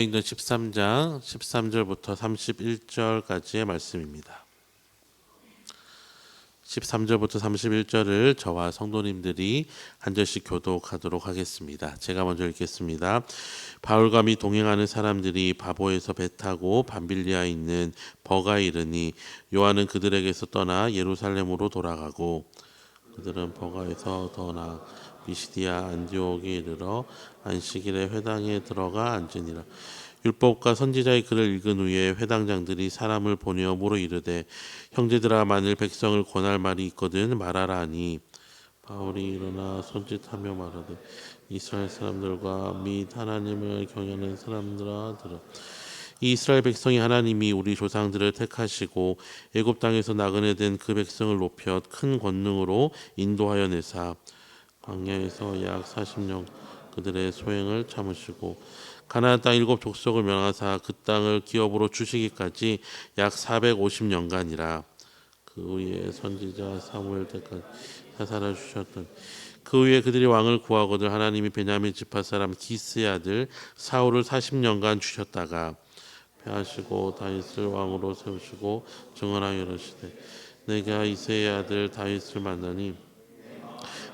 사도행전 13장 13절부터 31절까지의 말씀입니다. 13절부터 31절을 저와 성도님들이 한 절씩 교독하도록 하겠습니다. 제가 먼저 읽겠습니다. 바울과 미 동행하는 사람들이 바보에서 배 타고 밤빌리아에 있는 버가에 이르니 요한은 그들에게서 떠나 예루살렘으로 돌아가고 그들은 버가에서 더나 아 비시디아 안디옥에 이르러 안식일에 회당에 들어가 앉으니라. 율법과 선지자의 글을 읽은 후에 회당장들이 사람을 보내어 물어 이르되 형제들아 만일 백성을 권할 말이 있거든 말하라 하니. 바울이 일어나 손짓하며 말하되 이스라엘 사람들과 및 하나님을 경외하는 사람들아 들어. 이 이스라엘 백성이 하나님이 우리 조상들을 택하시고 애굽 땅에서 나그네 된 그 백성을 높여 큰 권능으로 인도하여 내사 광야에서 약 40년 그들의 소행을 참으시고 가나안 땅 일곱 족속을 명하사 그 땅을 기업으로 주시기까지 약 450년간이라 그 후에 선지자 사무엘 때까지 사사를 주셨던 그 후에 그들이 왕을 구하거든 하나님이 베냐민 지파 사람 기스의 아들 사울을 40년간 주셨다가 패하시고 다윗을 왕으로 세우시고 증언하여 이르시되 내가 이세의 아들 다윗을 만나니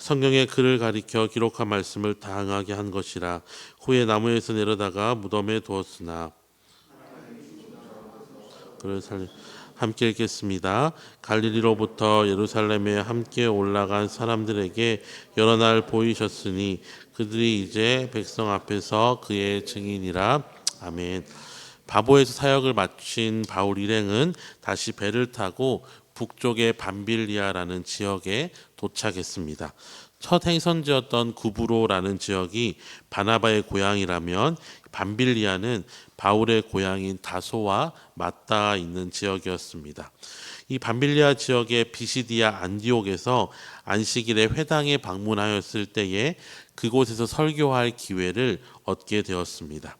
성경의 글을 가리켜 기록한 말씀을 다응하게 한 것이라 후에 나무에서 내려다가 무덤에 두었으나 그를 살리 함께 읽겠습니다. 갈릴리로부터 예루살렘에 함께 올라간 사람들에게 여러 날 보이셨으니 그들이 이제 백성 앞에서 그의 증인이라 아멘. 바보에서 사역을 마친 바울 일행은 다시 배를 타고 북쪽의 밤빌리아라는 지역에 도착했습니다. 첫 행선지였던 구브로라는 지역이 바나바의 고향이라면 밤빌리아는 바울의 고향인 다소와 맞닿아 있는 지역이었습니다. 이 밤빌리아 지역의 비시디아 안디옥에서 안식일에 회당에 방문하였을 때에 그곳에서 설교할 기회를 얻게 되었습니다.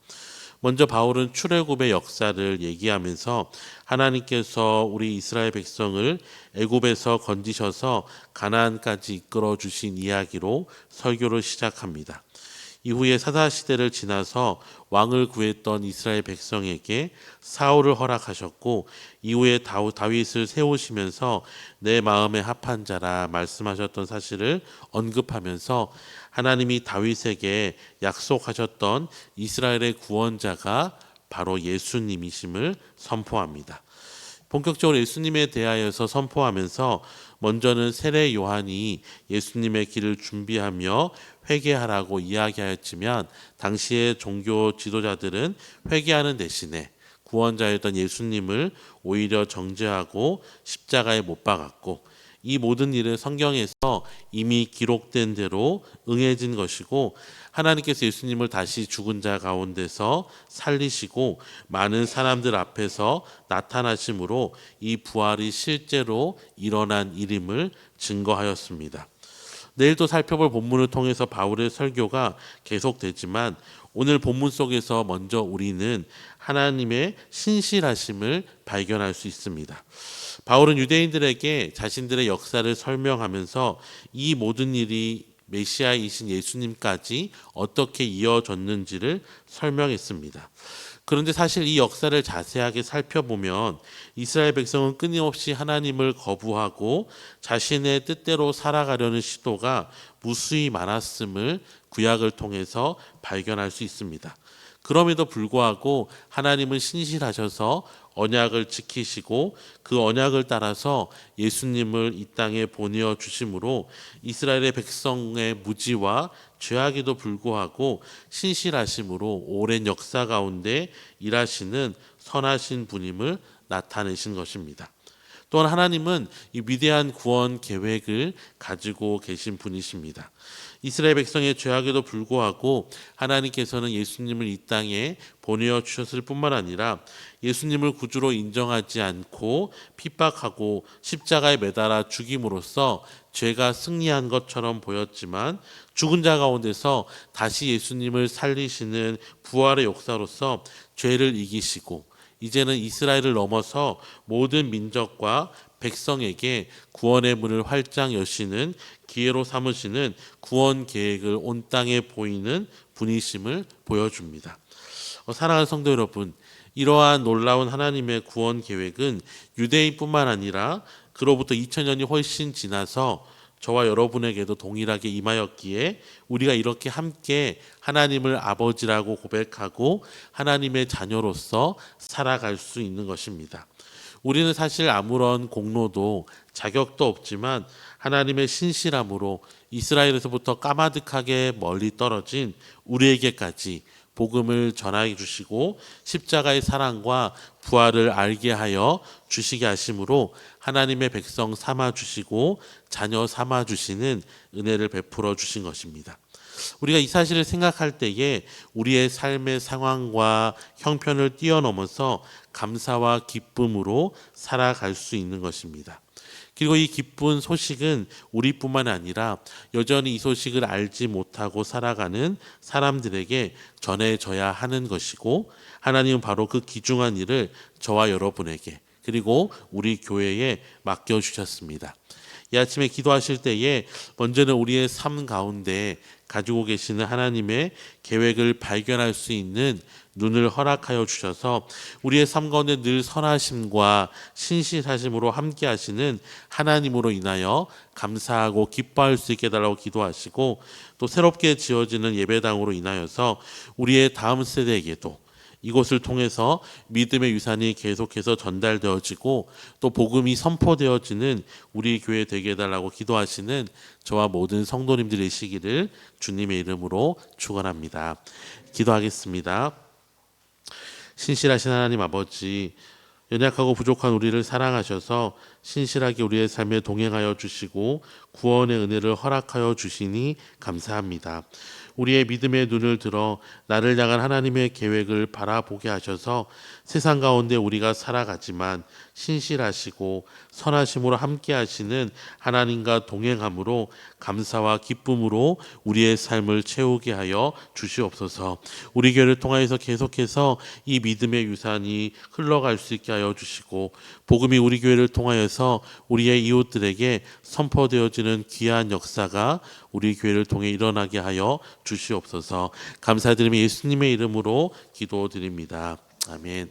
먼저 바울은 출애굽의 역사를 얘기하면서 하나님께서 우리 이스라엘 백성을 애굽에서 건지셔서 가나안까지 이끌어 주신 이야기로 설교를 시작합니다. 이후에 사사 시대를 지나서 왕을 구했던 이스라엘 백성에게 사울을 허락하셨고 이후에 다윗을 세우시면서 내 마음에 합한 자라 말씀하셨던 사실을 언급하면서 하나님이 다윗에게 약속하셨던 이스라엘의 구원자가 바로 예수님이심을 선포합니다. 본격적으로 예수님에 대하여서 선포하면서 먼저는 세례 요한이 예수님의 길을 준비하며 회개하라고 이야기하였지만 당시의 종교 지도자들은 회개하는 대신에 구원자였던 예수님을 오히려 정죄하고 십자가에 못 박았고 이 모든 일은 성경에서 이미 기록된 대로 응해진 것이고 하나님께서 예수님을 다시 죽은 자 가운데서 살리시고 많은 사람들 앞에서 나타나심으로 이 부활이 실제로 일어난 일임을 증거하였습니다. 내일도 살펴볼 본문을 통해서 바울의 설교가 계속되지만 오늘 본문 속에서 먼저 우리는 하나님의 신실하심을 발견할 수 있습니다. 바울은 유대인들에게 자신들의 역사를 설명하면서 이 모든 일이 메시아이신 예수님까지 어떻게 이어졌는지를 설명했습니다. 그런데 사실 이 역사를 자세하게 살펴보면 이스라엘 백성은 끊임없이 하나님을 거부하고 자신의 뜻대로 살아가려는 시도가 무수히 많았음을 구약을 통해서 발견할 수 있습니다. 그럼에도 불구하고 하나님은 신실하셔서 언약을 지키시고 그 언약을 따라서 예수님을 이 땅에 보내어 주심으로 이스라엘의 백성의 무지와 죄악에도 불구하고 신실하심으로 오랜 역사 가운데 일하시는 선하신 분임을 나타내신 것입니다. 또한 하나님은 이 위대한 구원 계획을 가지고 계신 분이십니다. 이스라엘 백성의 죄악에도 불구하고 하나님께서는 예수님을 이 땅에 보내어 주셨을 뿐만 아니라 예수님을 구주로 인정하지 않고 핍박하고 십자가에 매달아 죽임으로써 죄가 승리한 것처럼 보였지만 죽은 자 가운데서 다시 예수님을 살리시는 부활의 역사로서 죄를 이기시고 이제는 이스라엘을 넘어서 모든 민족과 백성에게 구원의 문을 활짝 여시는 기회로 삼으시는 구원 계획을 온 땅에 보이는 분이심을 보여줍니다. 어, 사랑하는 성도 여러분, 이러한 놀라운 하나님의 구원 계획은 유대인뿐만 아니라 그로부터 2000년이 훨씬 지나서 저와 여러분에게도 동일하게 임하였기에 우리가 이렇게 함께 하나님을 아버지라고 고백하고 하나님의 자녀로서 살아갈 수 있는 것입니다. 우리는 사실 아무런 공로도 자격도 없지만 하나님의 신실함으로 이스라엘에서부터 까마득하게 멀리 떨어진 우리에게까지 복음을 전하여 주시고 십자가의 사랑과 부활을 알게 하여 주시게 하심으로 하나님의 백성 삼아 주시고 자녀 삼아 주시는 은혜를 베풀어 주신 것입니다. 우리가 이 사실을 생각할 때에 우리의 삶의 상황과 형편을 뛰어넘어서 감사와 기쁨으로 살아갈 수 있는 것입니다. 그리고 이 기쁜 소식은 우리뿐만 아니라 여전히 이 소식을 알지 못하고 살아가는 사람들에게 전해져야 하는 것이고 하나님은 바로 그 귀중한 일을 저와 여러분에게 그리고 우리 교회에 맡겨 주셨습니다. 이 아침에 기도하실 때에 먼저는 우리의 삶 가운데 가지고 계시는 하나님의 계획을 발견할 수 있는 눈을 허락하여 주셔서 우리의 삶 가운데 늘 선하심과 신실하심으로 함께 하시는 하나님으로 인하여 감사하고 기뻐할 수 있게 달라고 기도하시고 또 새롭게 지어지는 예배당으로 인하여서 우리의 다음 세대에게도 이곳을 통해서 믿음의 유산이 계속해서 전달되어지고 또 복음이 선포되어지는 우리 교회 되게 해달라고 기도하시는 저와 모든 성도님들이시기를 주님의 이름으로 축원합니다. 기도하겠습니다. 신실하신 하나님 아버지 연약하고 부족한 우리를 사랑하셔서 신실하게 우리의 삶에 동행하여 주시고 구원의 은혜를 허락하여 주시니 감사합니다. 우리의 믿음의 눈을 들어 나를 향한 하나님의 계획을 바라보게 하셔서 세상 가운데 우리가 살아가지만 신실하시고 선하심으로 함께 하시는 하나님과 동행함으로 감사와 기쁨으로 우리의 삶을 채우게 하여 주시옵소서. 우리 교회를 통하여서 계속해서 이 믿음의 유산이 흘러갈 수 있게 하여 주시고 복음이 우리 교회를 통하여서 우리의 이웃들에게 선포되어지는 귀한 역사가 우리 교회를 통해 일어나게 하여 주시옵소서. 감사드리며 예수님의 이름으로 기도드립니다. 아멘.